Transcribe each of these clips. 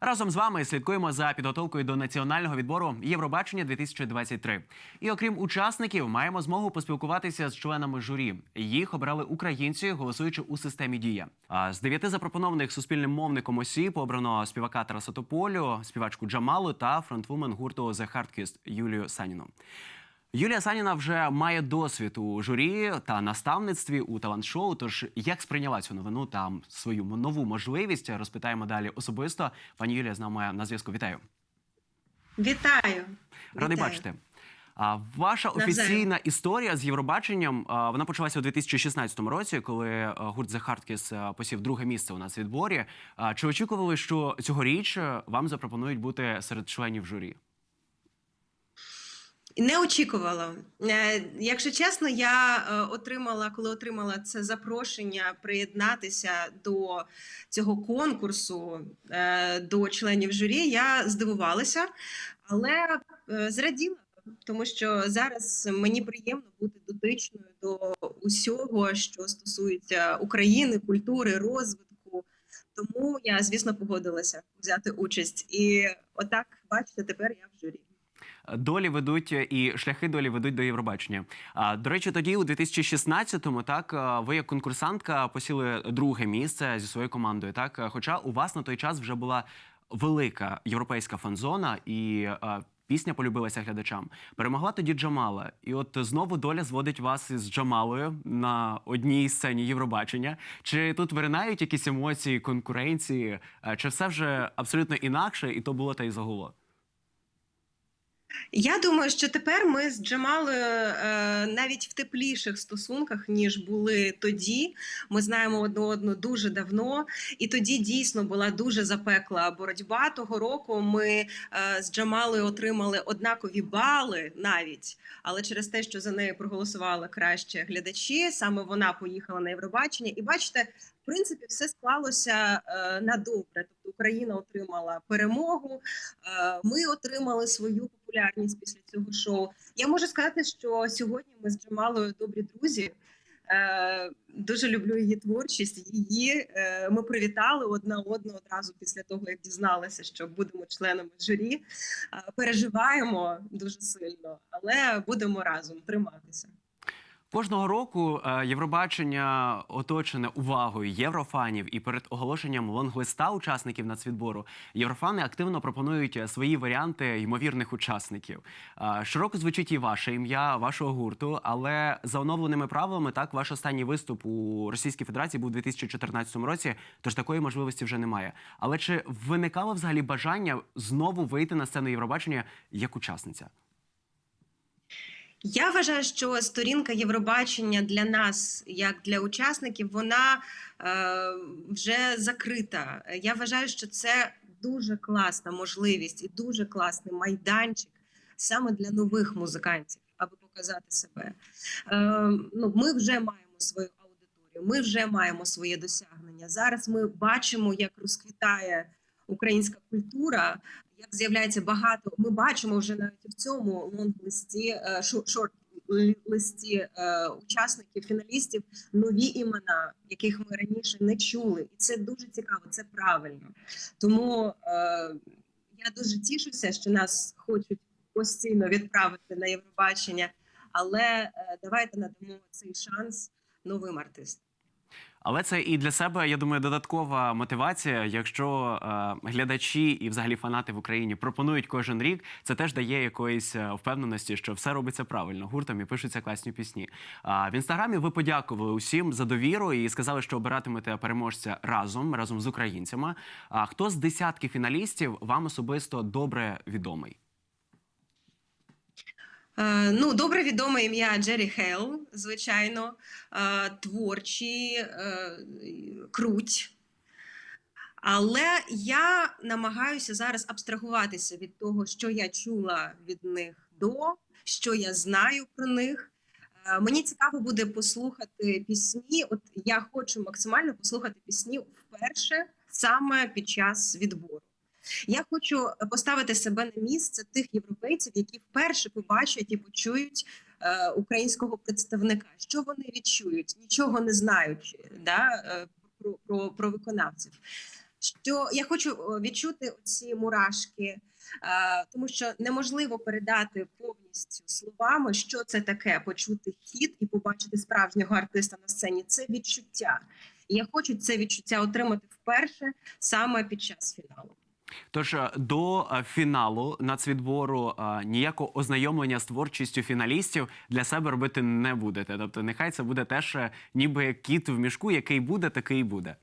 Разом з вами слідкуємо за підготовкою до національного відбору Євробачення 2023. І окрім учасників, маємо змогу поспілкуватися з членами журі. Їх обрали українці, голосуючи у системі Дія. А з дев'яти запропонованих суспільним мовником осіб обрано співака Тараса Тополю, співачку Джамалу та фронтвумен гурту The Hardkist Юлію Саніну. Юлія Саніна вже має досвід у журі та наставництві у талант-шоу. Тож як сприйняла цю новину та свою нову можливість, розпитаємо далі особисто. Пані Юлія з нами на зв'язку. Вітаю. Вітаю. Радий Вітаю. бачити. А ваша офіційна історія з Євробаченням вона почалася у 2016 році, коли гурт The Hardkiss посів друге місце у нас в відборі. Чи очікували, що цьогоріч вам запропонують бути серед членів журі? Не очікувала. Е, Якщо чесно, я е, отримала, коли отримала це запрошення приєднатися до цього конкурсу е, до членів журі, я здивувалася, але зраділа, тому що зараз мені приємно бути дотичною до усього, що стосується України, культури, розвитку. Тому я, звісно, погодилася взяти участь. І отак, бачите, тепер я в журі. Долі ведуть е, і шляхи долі ведуть до Євробачення. А до речі, тоді у 2016-му, так е, ви як конкурсантка посіли друге місце зі своєю командою. Так, Е, хоча у вас на той час вже була велика європейська фан-зона і. Пісня полюбилася глядачам. Перемогла тоді Джамала. І от знову доля зводить вас із Джамалою на одній сцені Євробачення. Чи тут виринають якісь емоції, конкуренції? Чи все вже абсолютно інакше, і то було та й загуло? Я думаю, що тепер ми з Джамалою е, навіть в тепліших стосунках ніж були тоді. Ми знаємо одну одну дуже давно, і тоді дійсно була дуже запекла боротьба. Того року ми е, з Джамалою отримали однакові бали навіть, але через те, що за нею проголосували краще глядачі, саме вона поїхала на Євробачення. І бачите, принципі, все склалося е, на добре. Тобто Україна отримала перемогу. Е, Ми отримали свою популярність після цього шоу. Я можу сказати, що сьогодні ми з Джамалою добрі друзі. Е, Дуже люблю її творчість. Її ми привітали одна одну одразу після того, як дізналися, що будемо членами журі. Переживаємо дуже сильно, але будемо разом триматися. Кожного року е, Євробачення оточене увагою єврофанів, і перед оголошенням лонглиста учасників нацвідбору єврофани активно пропонують е, свої варіанти ймовірних учасників. Е, Широко звучить і ваше ім'я, вашого гурту, але за оновленими правилами, так ваш останній виступ у Російській Федерації був у 2014 році, тож такої можливості вже немає. Але чи виникало взагалі бажання знову вийти на сцену Євробачення як учасниця? Я вважаю, що сторінка Євробачення для нас, як для учасників, вона е, вже закрита. Я вважаю, що це дуже класна можливість і дуже класний майданчик саме для нових музикантів, аби показати себе. Е, ну, ми вже маємо свою аудиторію, ми вже маємо своє досягнення. Зараз ми бачимо, як розквітає українська культура. Як з'являється багато, ми бачимо вже навіть в цьому лонг-листі, е, шорт-листі е, учасників, фіналістів нові імена, яких ми раніше не чули, і це дуже цікаво, це правильно. Тому е, я дуже тішуся, що нас хочуть постійно відправити на Євробачення, але давайте надамо цей шанс новим артистам. Але це і для себе, я думаю, додаткова мотивація. Якщо е, глядачі і взагалі фанати в Україні пропонують кожен рік, це теж дає якоїсь е, впевненості, що все робиться правильно гуртом і пишуться класні пісні. А в інстаграмі ви подякували усім за довіру і сказали, що обиратимете переможця разом разом з українцями. А хто з десятки фіналістів вам особисто добре відомий? Е, Ну, добре відоме ім'я Джері Хейл, звичайно, е, творчі, е, круть. Але я намагаюся зараз абстрагуватися від того, що я чула від них до, що я знаю про них. Мені цікаво буде послухати пісні. От я хочу максимально послухати пісні вперше саме під час відбору. Я хочу поставити себе на місце тих європейців, які вперше побачать і почують е, українського представника. Що вони відчують, нічого не знаючи да, е, про, про, про виконавців. що я хочу е, відчути ці мурашки, е, тому що неможливо передати повністю словами, що це таке, почути хіт і побачити справжнього артиста на сцені. Це відчуття. І я хочу це відчуття отримати вперше саме під час фіналу. Тож е, до е, фіналу нацвідбору е, ніякого ознайомлення з творчістю фіналістів для себе робити не будете. Тобто, нехай це буде теж ніби кіт в мішку, який буде, такий буде.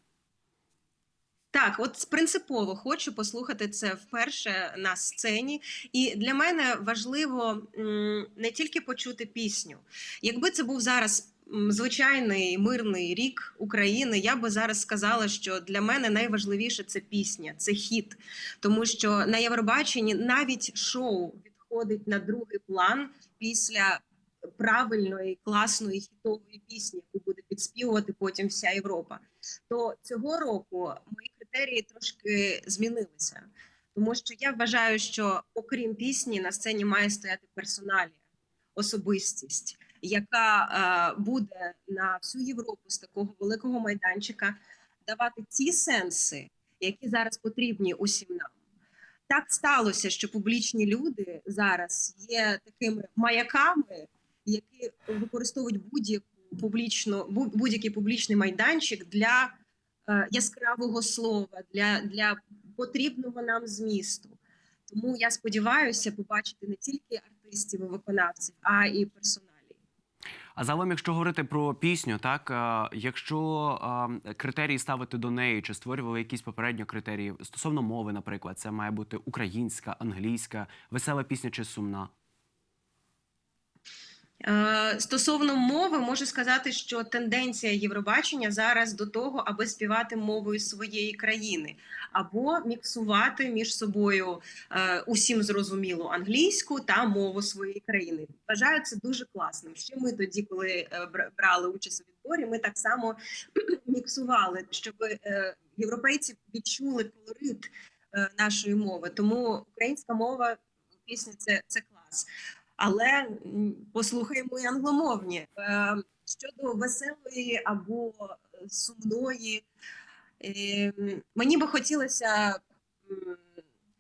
Так, от принципово хочу послухати це вперше на сцені, і для мене важливо не тільки почути пісню. Якби це був зараз звичайний мирний рік України, я би зараз сказала, що для мене найважливіше це пісня, це хіт, тому що на Євробаченні навіть шоу відходить на другий план після правильної, класної хітової пісні, яку буде підспівувати потім вся Європа. То цього року мої критерії трошки змінилися, тому що я вважаю, що окрім пісні на сцені має стояти персоналія, особистість, яка е, буде на всю Європу з такого великого майданчика давати ті сенси, які зараз потрібні усім нам. Так сталося, що публічні люди зараз є такими маяками, які використовують будь-яку публічну будь-який публічний майданчик для е, яскравого слова, для, для потрібного нам змісту. Тому я сподіваюся побачити не тільки артистів і виконавців, а і персоналі. А загалом, якщо говорити про пісню, так е, якщо е, критерії ставити до неї, чи створювали якісь попередньо критерії стосовно мови, наприклад, це має бути українська, англійська, весела пісня чи сумна. Е, Стосовно мови, можу сказати, що тенденція Євробачення зараз до того, аби співати мовою своєї країни, або міксувати між собою е, усім зрозумілу англійську та мову своєї країни. Вважаю це дуже класним. Ще ми тоді, коли е, брали участь у відборі, ми так само міксували, щоб європейці відчули колорит нашої мови. Тому українська мова пісня це, це клас. Але м, послухаємо і англомовні. Е, Щодо веселої або е, сумної, е, мені би хотілося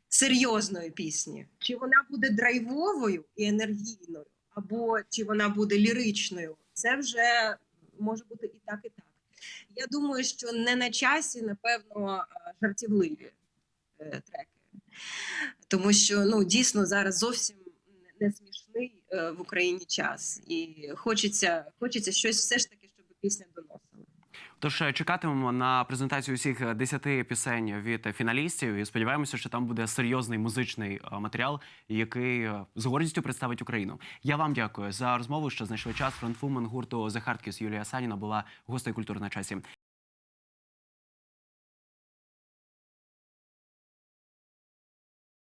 серйозної пісні. Чи вона буде драйвовою і енергійною, або чи вона буде ліричною, це вже може бути і так, і так. Я думаю, що не на часі, напевно, е, жартівливі е, треки. Тому що ну, дійсно зараз зовсім не смішний е, в Україні час, і хочеться, хочеться щось все ж таки, щоб пісня доносила. Тож е, чекатимемо на презентацію всіх 10 пісень від фіналістів і сподіваємося, що там буде серйозний музичний е, матеріал, який е, з гордістю представить Україну. Я вам дякую за розмову, що знайшли час. Фронтфумен гурту The Hardkiss Юлія Саніна була гостею культури на часі.